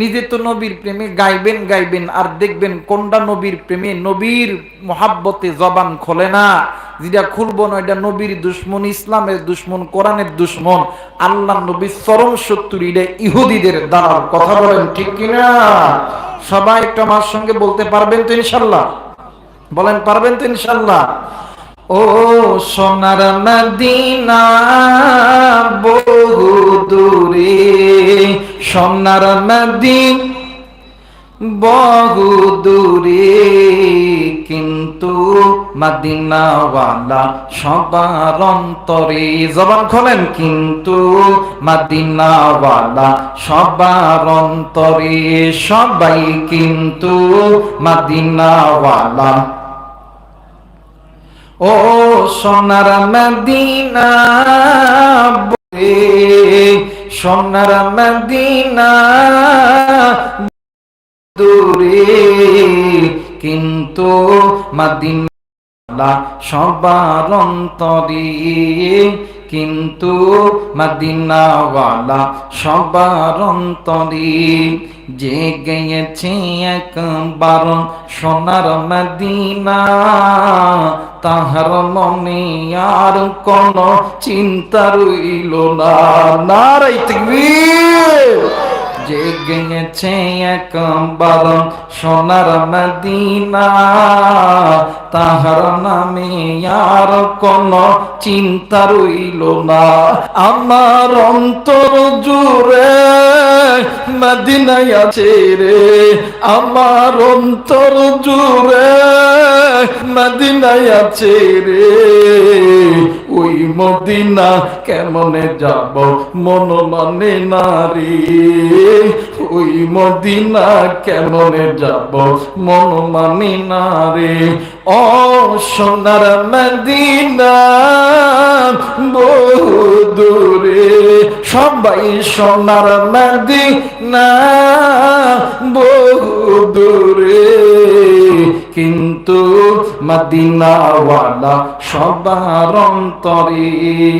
নিজে তো নবীর প্রেমে গাইবেন গাইবেন, আর দেখবেন কোনটা নবীর প্রেমে নবীর মহাব্বতে জবান খোলে না। যেটা খুলবো না এটা নবীর দুশ্মন, ইসলামের দুশ্মন, কোরআনের দুশ্মন, আল্লাহ নবীর চরম সত্তর এটা ইহুদিদের দালাল, কথা বলেন ঠিক কিনা? সবাই একটা আমার সঙ্গে বলতে পারবেন তো ইনশাল্লাহ? বলেন, পারবেন তো ইনশাল্লাহ? ও সোনার মদিনা বহু দূরে সোনার মদিন বহু দূরে, কিন্তু মাদিনাওয়ালা সবার অন্তরে, জবান খোলেন, কিন্তু মাদিনাওয়ালা সবার অন্তরে, সবাই কিন্তু মাদিনাওয়ালা। ও সোনার মদিনা সোনার মদিনা দূরে কিন্তু মদিনা সবার অন্তরে কিন্তু মাদিনাওয়ালা সবার অন্তরে যে গেছে একবার সোনার মদিনা। তাহার মনে আর কোন চিন্তা রইল না। নারাই তাকবীর। যে গেছে একবার সোনার মদিনা। তাহার নামে আর কোন চিন্তা রইল না। আমার অন্তর জুড়ে মদিনায় আছে রে। আমার অন্তর জুড়ে মদিনায় আছে রে। মদিনা কেমনে যাব? মন মানে নারী। ওই মদিনা কেমনে যাব? মন মানে না রে ও সোনার মদিনা, বহু দূরে। সবাই সোনার মদিনা, বহু কিন্তু মদিনাওয়ালা সবার অন্তরে।